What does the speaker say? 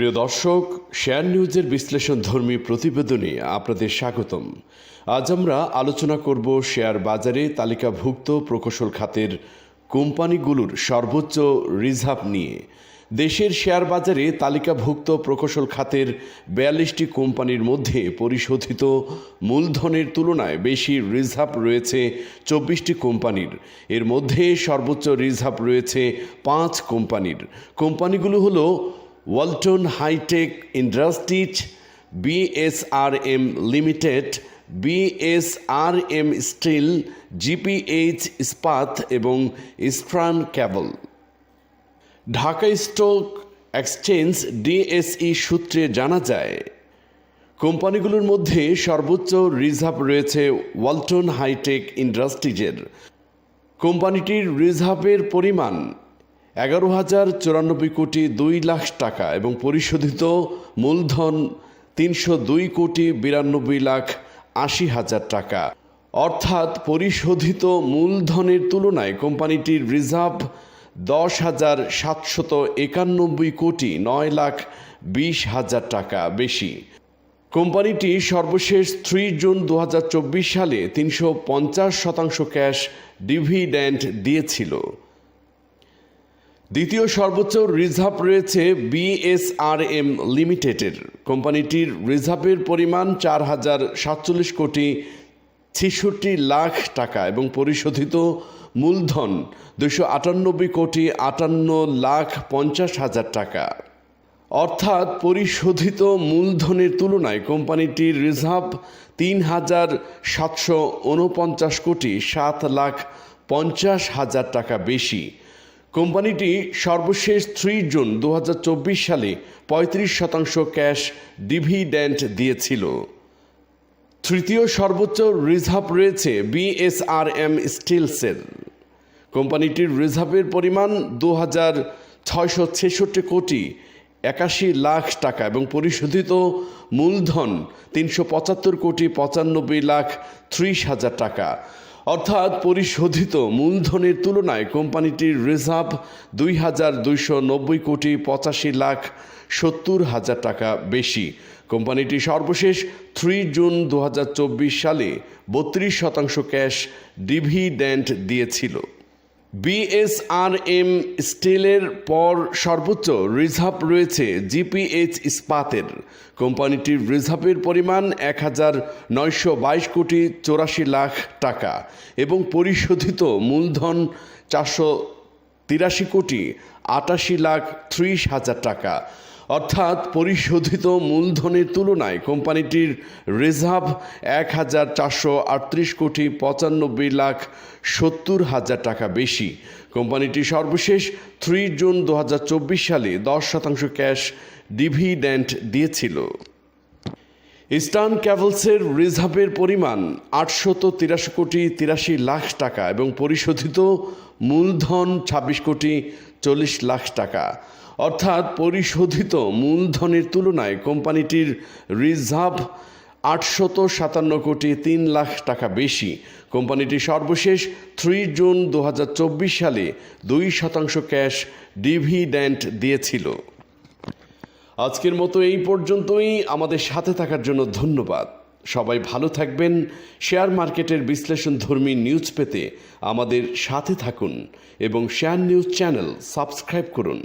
প্রিয় দর্শক, শেয়ার নিউজের বিশ্লেষণ ধর্মী প্রতিবেদনে আপনাদের স্বাগতম। আজ আমরা আলোচনা করব শেয়ার বাজারে তালিকাভুক্ত প্রকৌশল খাতের কোম্পানিগুলোর সর্বোচ্চ রিজার্ভ নিয়ে। দেশের শেয়ার বাজারে তালিকাভুক্ত প্রকৌশল খাতের বিয়াল্লিশটি কোম্পানির মধ্যে পরিশোধিত মূলধনের তুলনায় বেশি রিজার্ভ রয়েছে চব্বিশটি কোম্পানির। এর মধ্যে সর্বোচ্চ রিজার্ভ রয়েছে পাঁচ কোম্পানির। কোম্পানিগুলো হলো Walton hitech industries BSRM limited, BSRM steel, GPH Ispat এবং Eastern cable. Dhaka stock exchange DSE সূত্রে জানা যায়, কোম্পানিগুলোর মধ্যে সর্বোচ্চ রিজার্ভ রয়েছে ওয়ালটন হাইটেক ইন্ডাস্ট্রিজের। কোম্পানিটির রিজার্ভের পরিমাণ এগারো হাজার চুরানব্বই কোটি দুই লাখ টাকা এবং পরিশোধিত মূলধন তিনশো দুই কোটি বিরানব্বই লাখ আশি হাজার টাকা। অর্থাৎ পরিশোধিত মূলধনের তুলনায় কোম্পানিটির রিজার্ভ দশ হাজার সাতশত একানব্বই কোটি নয় লাখ বিশ হাজার টাকা বেশি। কোম্পানিটি সর্বশেষ থ্রি জুন দু হাজার চব্বিশ সালে তিনশো পঞ্চাশ শতাংশ ক্যাশ ডিভিডেন্ড দিয়েছিল। দ্বিতীয় সর্বোচ্চ রিজার্ভ রয়েছে বিএসআরএম লিমিটেডের। কোম্পানিটির রিজার্ভের পরিমাণ চার হাজার সাতচল্লিশ কোটি ছেষট্টি লাখ টাকা এবং পরিশোধিত মূলধন দুশো আটানব্বই কোটি আটান্ন লাখ পঞ্চাশ হাজার টাকা। অর্থাৎ পরিশোধিত মূলধনের তুলনায় কোম্পানিটির রিজার্ভ তিন হাজার সাতশো উনপঞ্চাশ কোটি সাত লাখ পঞ্চাশ হাজার টাকা বেশি। কোম্পানিটি সর্বশেষ থ্রি জুন দুহাজার চব্বিশ সালে পঁয়ত্রিশ শতাংশ ক্যাশ ডিভিডেন্ট দিয়েছিল। তৃতীয় সর্বোচ্চ রিজার্ভ রয়েছে বিএসআরএম স্টিলসের। কোম্পানিটির রিজার্ভের পরিমাণ দু হাজার ছয়শো ছেষট্টি কোটি একাশি লাখ টাকা এবং পরিশোধিত মূলধন তিনশো পঁচাত্তর কোটি পঁচানব্বই লাখ ত্রিশ হাজার টাকা। অর্থাৎ পরিশোধিত মূলধনের তুলনায় কোম্পানিটির রিজার্ভ দুই হাজার দুইশো নব্বই কোটি পঁচাশি লাখ সত্তর হাজার টাকা বেশি। কোম্পানিটি সর্বশেষ থ্রি জুন দু হাজার চব্বিশ সালে বত্রিশ শতাংশ ক্যাশ ডিভিডেন্ট দিয়েছিল। বিএসআরএম স্টিলের পর সর্বোচ্চ রিজার্ভ রয়েছে জিপিএইচ ইস্পাতের। কোম্পানিটির রিজার্ভের পরিমাণ এক হাজার নয়শো বাইশ কোটি চৌরাশি লাখ টাকা এবং পরিশোধিত মূলধন চারশো তিরাশি কোটি আটাশি লাখ ত্রিশ হাজার টাকা। অর্থাৎ পরিশোধিত মূলধনের তুলনায় কোম্পানিটির রিজার্ভ এক হাজার চারশো আটত্রিশ কোটি পঁচানব্বই লাখ সত্তর হাজার টাকা বেশি। কোম্পানিটি সর্বশেষ থ্রি জুন দু হাজার চব্বিশ সালে দশ শতাংশ ক্যাশ ডিভিডেন্ট দিয়েছিল। ইস্টার্ন ক্যাভেলসের রিজার্ভের পরিমাণ আটশত তিরাশি কোটি তিরাশি লাখ টাকা এবং পরিশোধিত মূলধন ছাব্বিশ কোটি চল্লিশ লাখ টাকা। অর্থাৎ পরিশোধিত মূলধনের তুলনায় কোম্পানিটির রিজার্ভ আটশত সাতান্ন কোটি তিন লাখ টাকা বেশি। কোম্পানিটি সর্বশেষ থ্রি জুন দু হাজার চব্বিশ সালে দুই শতাংশ ক্যাশ ডিভিডেন্ট দিয়েছিল। আজকের মতো এই পর্যন্তই। আমাদের সাথে থাকার জন্য ধন্যবাদ। সবাই ভালো থাকবেন। শেয়ার মার্কেটের বিশ্লেষণ ধর্মী নিউজ পেতে আমাদের সাথে থাকুন এবং শেয়ার নিউজ চ্যানেল সাবস্ক্রাইব করুন।